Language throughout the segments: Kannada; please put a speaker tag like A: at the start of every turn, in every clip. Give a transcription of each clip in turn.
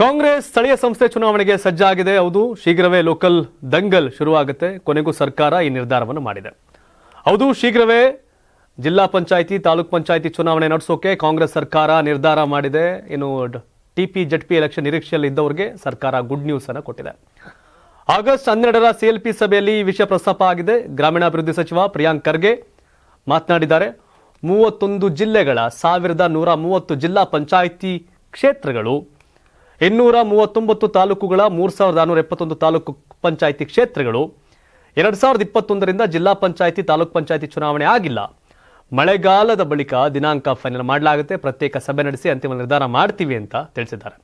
A: ಕಾಂಗ್ರೆಸ್ ಸ್ಥಳೀಯ ಸಂಸ್ಥೆ ಚುನಾವಣೆಗೆ ಸಜ್ಜಾಗಿದೆ. ಹೌದು, ಶೀಘ್ರವೇ ಲೋಕಲ್ ದಂಗಲ್ ಶುರುವಾಗುತ್ತೆ. ಕೊನೆಗೂ ಸರ್ಕಾರ ಈ ನಿರ್ಧಾರವನ್ನು ಮಾಡಿದೆ. ಹೌದು, ಶೀಘ್ರವೇ ಜಿಲ್ಲಾ ಪಂಚಾಯಿತಿ, ತಾಲೂಕ್ ಪಂಚಾಯಿತಿ ಚುನಾವಣೆ ನಡೆಸೋಕೆ ಕಾಂಗ್ರೆಸ್ ಸರ್ಕಾರ ನಿರ್ಧಾರ ಮಾಡಿದೆ. ಇನ್ನು ಟಿಪಿ ಜಡ್ಪಿ ಎಲೆಕ್ಷನ್ ನಿರೀಕ್ಷೆಯಲ್ಲಿ ಇದ್ದವರಿಗೆ ಸರ್ಕಾರ ಗುಡ್ ನ್ಯೂಸ್ ಅನ್ನು ಕೊಟ್ಟಿದೆ. ಆಗಸ್ಟ್ ಹನ್ನೆರಡರ ಸಿಎಲ್ಪಿ ಸಭೆಯಲ್ಲಿ ಈ ವಿಷಯ ಪ್ರಸ್ತಾಪ ಆಗಿದೆ. ಗ್ರಾಮೀಣಾಭಿವೃದ್ಧಿ ಸಚಿವ ಪ್ರಿಯಾಂಕ್ ಖರ್ಗೆ ಮಾತನಾಡಿದ್ದಾರೆ. ಮೂವತ್ತೊಂದು ಜಿಲ್ಲೆಗಳ ಸಾವಿರದ ನೂರ ಮೂವತ್ತು ಜಿಲ್ಲಾ ಪಂಚಾಯಿತಿ ಕ್ಷೇತ್ರಗಳು ಇನ್ನೂರ ಮೂವತ್ತೊಂಬತ್ತು ತಾಲೂಕುಗಳ ಮೂರು ಸಾವಿರದ ನಾನ್ನೂರ ಎಪ್ಪತ್ತೊಂದು ತಾಲೂಕು ಪಂಚಾಯಿತಿ ಕ್ಷೇತ್ರಗಳು. ಎರಡ್ ಸಾವಿರದ ಇಪ್ಪತ್ತೊಂದರಿಂದ ಜಿಲ್ಲಾ ಪಂಚಾಯಿತಿ ತಾಲೂಕ್ ಪಂಚಾಯಿತಿ ಚುನಾವಣೆ ಆಗಿಲ್ಲ. ಮಳೆಗಾಲದ ಬಳಿಕ ದಿನಾಂಕ ಫೈನಲ್ ಮಾಡಲಾಗುತ್ತೆ. ಪ್ರತ್ಯೇಕ ಸಭೆ ನಡೆಸಿ ಅಂತಿಮ ನಿರ್ಧಾರ ಮಾಡ್ತೀವಿ ಅಂತ ತಿಳಿಸಿದ್ದಾರೆ.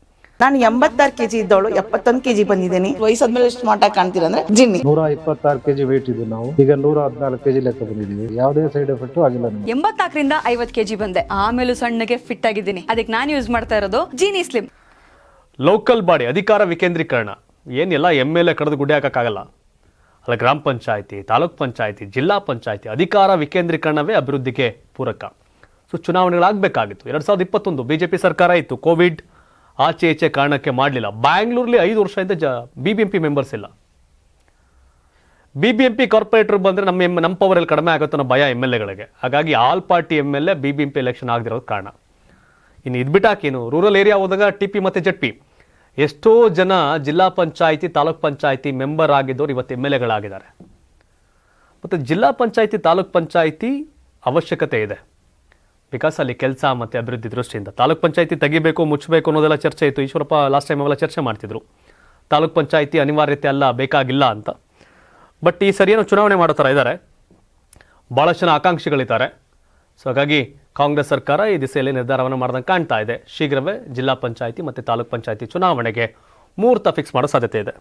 B: ನಾನು ಎಂಬತ್ತಾರು ಕೆಜಿ ಇದ್ದವಳು. ಎಪ್ಪತ್ತೊಂದು ಕೆಜಿ ಬಂದಿದ್ದೀನಿ. ವಯಸ್ಸಾದ್ಮೇಲೆ ಎಷ್ಟು ಮಾಟ ಕಾಣ್ತೀರ ಅಂದ್ರೆ ಜಿನ್ನಿ.
C: ನೂರ ಇಪ್ಪತ್ತಾರು ಕೆಜಿ ವೇಟ್ ಇದೆ ನಾವು. ಈಗ ನೂರ ಹದಿನಾಲ್ಕು ಕೆಜಿ ಲೆಕ್ಕ ಬಂದಿದ್ದೀವಿ. ಯಾವುದೇ ಸೈಡ್ ಎಫೆಕ್ಟ್ ಆಗಿಲ್ಲ ಎಂಬತ್ತಾಕರಿಂದ
D: ಎಂಬತ್ನಾಲ್ಕರಿಂದ ಐವತ್ ಕೆಜಿ ಬಂದೆ. ಆಮೇಲೂ ಸಣ್ಣಗೆ ಫಿಟ್ ಆಗಿದ್ದೀನಿ. ಅದಕ್ಕೆ ನಾನು ಯೂಸ್ ಮಾಡ್ತಾ ಇರೋದು ಜೀನಿ ಸ್ಲಿಮ್
A: ಲೋಕಲ್ ಬಾಡಿ, ಅಧಿಕಾರ ವಿಕೇಂದ್ರೀಕರಣ. ಏನೆಲ್ಲ, ಎಂ ಎಲ್ ಎ ಕಡಿದು ಗುಡ್ಡೆ ಹಾಕೋಕ್ಕಾಗಲ್ಲ. ಅಲ್ಲ, ಗ್ರಾಮ ಪಂಚಾಯಿತಿ, ತಾಲೂಕ್ ಪಂಚಾಯಿತಿ, ಜಿಲ್ಲಾ ಪಂಚಾಯಿತಿ, ಅಧಿಕಾರ ವಿಕೇಂದ್ರೀಕರಣವೇ ಅಭಿವೃದ್ಧಿಗೆ ಪೂರಕ. ಸೊ, ಚುನಾವಣೆಗಳಾಗಬೇಕಾಗಿತ್ತು. ಎರಡು ಸಾವಿರದ ಇಪ್ಪತ್ತೊಂದು ಬಿ ಜೆ ಪಿ ಸರ್ಕಾರ ಇತ್ತು. ಕೋವಿಡ್ ಆಚೆ ಈಚೆ ಕಾರಣಕ್ಕೆ ಮಾಡಲಿಲ್ಲ. ಬ್ಯಾಂಗ್ಳೂರಲ್ಲಿ ಐದು ವರ್ಷದಿಂದ ಜ B B M P members ಇಲ್ಲ. B B M P corporator ಬಂದರೆ ನಮ್ಮ ಎಂ ನಮ್ಮ ಪವರಲ್ಲಿ ಕಡಿಮೆ ಆಗುತ್ತೆ ಅನ್ನೋ ಭಯ ಎಂ ಎಲ್ ಎಗಳಿಗೆ. ಹಾಗಾಗಿ all party M L A B B M P election ಆಗದಿರೋದು ಕಾರಣ. ಇನ್ನು ಇದ್ಬಿಟ್ಟಾಕೇನು ರೂರಲ್ ಏರಿಯಾ ಹೋದಾಗ ಟಿ ಪಿ ಮತ್ತು ಜಡ್ಪಿ ಎಷ್ಟೋ ಜನ ಜಿಲ್ಲಾ ಪಂಚಾಯಿತಿ, ತಾಲೂಕ್ ಪಂಚಾಯಿತಿ ಮೆಂಬರ್ ಆಗಿದ್ದವರು ಇವತ್ತು ಎಂ ಎಲ್ ಎಗಳಾಗಿದ್ದಾರೆ. ಮತ್ತು ಜಿಲ್ಲಾ ಪಂಚಾಯಿತಿ, ತಾಲೂಕ್ ಪಂಚಾಯಿತಿ ಅವಶ್ಯಕತೆ ಇದೆ. ಬಿಕಾಸ್ ಅಲ್ಲಿ ಕೆಲಸ ಮತ್ತು ಅಭಿವೃದ್ಧಿ ದೃಷ್ಟಿಯಿಂದ ತಾಲೂಕ್ ಪಂಚಾಯಿತಿ ತೆಗಿಬೇಕು, ಮುಚ್ಚಬೇಕು ಅನ್ನೋದೆಲ್ಲ ಚರ್ಚೆ ಇತ್ತು. ಈಶ್ವರಪ್ಪ ಲಾಸ್ಟ್ ಟೈಮ್ ಅವೆಲ್ಲ ಚರ್ಚೆ ಮಾಡ್ತಿದ್ರು. ತಾಲೂಕ್ ಪಂಚಾಯಿತಿ ಅನಿವಾರ್ಯತೆ ಅಲ್ಲ ಬೇಕಾಗಿಲ್ಲ ಅಂತ. ಬಟ್ ಈ ಸರಿ ಏನೋ ಚುನಾವಣೆ ಮಾಡೋ ಥರ ಇದ್ದಾರೆ. ಭಾಳಷ್ಟು ಜನ ಆಕಾಂಕ್ಷಿಗಳಿದ್ದಾರೆ. ಸೊ ಹಾಗಾಗಿ ಕಾಂಗ್ರೆಸ್ ಸರ್ಕಾರ ಈ ದಿಸೆಯಲ್ಲಿ ನಿರ್ಧಾರವನ್ನು ಮಾಡ್ದಂಗೆ ಕಾಣ್ತಾ ಇದೆ. ಶೀಘ್ರವೇ ಜಿಲ್ಲಾ ಪಂಚಾಯಿತಿ ಮತ್ತು ತಾಲೂಕ್ ಪಂಚಾಯಿತಿ ಚುನಾವಣೆಗೆ ಮುಹೂರ್ತ ಫಿಕ್ಸ್ ಮಾಡೋ ಸಾಧ್ಯತೆ ಇದೆ.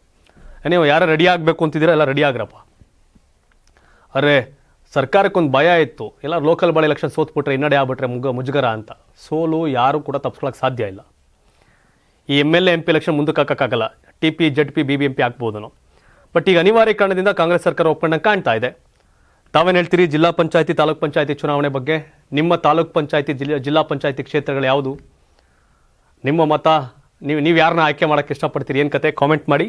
A: ನೀವು ಯಾರು ರೆಡಿ ಆಗಬೇಕು ಅಂತಿದ್ದೀರಾ ಎಲ್ಲ ರೆಡಿ ಆಗ್ರಪ್ಪ. ಅರೆ, ಸರ್ಕಾರಕ್ಕೊಂದು ಭಯ ಇತ್ತು. ಎಲ್ಲ ಲೋಕಲ್ ಬಾಡಿ ಎಲೆಕ್ಷನ್ ಸೋತ್ಬಿಟ್ರೆ ಹಿನ್ನಡೆ ಆಗ್ಬಿಟ್ರೆ ಮುಗ ಮುಜುಗರ ಅಂತ. ಸೋಲು ಯಾರು ಕೂಡ ತಪ್ಸ್ಕೊಳಕ್ಕೆ ಸಾಧ್ಯ ಇಲ್ಲ. ಈ M L A M P election ಮುಂದಕ್ಕೆ ಹಾಕೋಕ್ಕಾಗಲ್ಲ. T P Z P B B M P ಹಾಕ್ಬೋದು ಬಟ್ ಈಗ ಅನಿವಾರ್ಯ ಕಾರಣದಿಂದ ಕಾಂಗ್ರೆಸ್ ಸರ್ಕಾರ ಒಪ್ಪಂದಂಗೆ ಕಾಣ್ತಾ ಇದೆ. ತಾವೇನು ಹೇಳ್ತೀರಿ? ಜಿಲ್ಲಾ ಪಂಚಾಯತಿ ತಾಲೂಕ್ ಪಂಚಾಯತಿ ಚುನಾವಣೆ ಬಗ್ಗೆ? ನಿಮ್ಮ ತಾಲೂಕ್ ಪಂಚಾಯತಿ ಜಿಲ್ಲಾ ಜಿಲ್ಲಾ ಪಂಚಾಯತಿ ಕ್ಷೇತ್ರಗಳು ಯಾವುದು? ನಿಮ್ಮ ಮತ ನೀವು ನೀವು ಯಾರನ್ನ ಆಯ್ಕೆ ಮಾಡೋಕ್ಕೆ ಇಷ್ಟಪಡ್ತೀರಿ? ಏನು ಕತೆ? ಕಾಮೆಂಟ್ ಮಾಡಿ.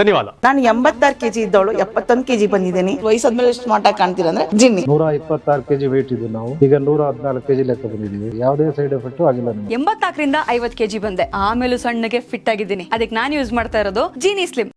A: ಧನ್ಯವಾದ.
B: ನಾನು ಎಂಬತ್ತಾರು ಕೆಜಿ ಇದ್ದವಳು ಎಪ್ಪತ್ತೊಂದು ಕೆಜಿ ಬಂದಿದ್ದೀನಿ. ವಯಸ್ಸಾದ್ಮೇಲೆ ಸ್ಮಾರ್ಟ್ ಆಗಿ ಕಾಣ್ತೀರ ಅಂದ್ರೆ ಜಿನ್ನಿ.
C: ನೂರ ಇಪ್ಪತ್ತಾರು ಕೆಜಿ ವೇಟ್ ಇದ್ದು ನಾವು. ಈಗ ನೂರ ಹದಿನಾಲ್ಕು ಕೆಜಿ ಲೆಕ್ಕ ಬಂದಿದ್ದೀವಿ. ಯಾವುದೇ ಸೈಡ್ ಎಫೆಕ್ಟ್ ಆಗಿಲ್ಲ ನಮಗೆ.
D: ಎಂಬತ್ನಾಲ್ಕರಿಂದ ಐವತ್ ಕೆಜಿ ಬಂದೆ. ಆಮೇಲೆ ಸಣ್ಣಗೆ ಫಿಟ್ ಆಗಿದ್ದೀನಿ. ಅದಕ್ಕೆ ನಾನು ಯೂಸ್ ಮಾಡ್ತಾ ಇರೋದು ಜೀನಿ ಸ್ಲಿಮ್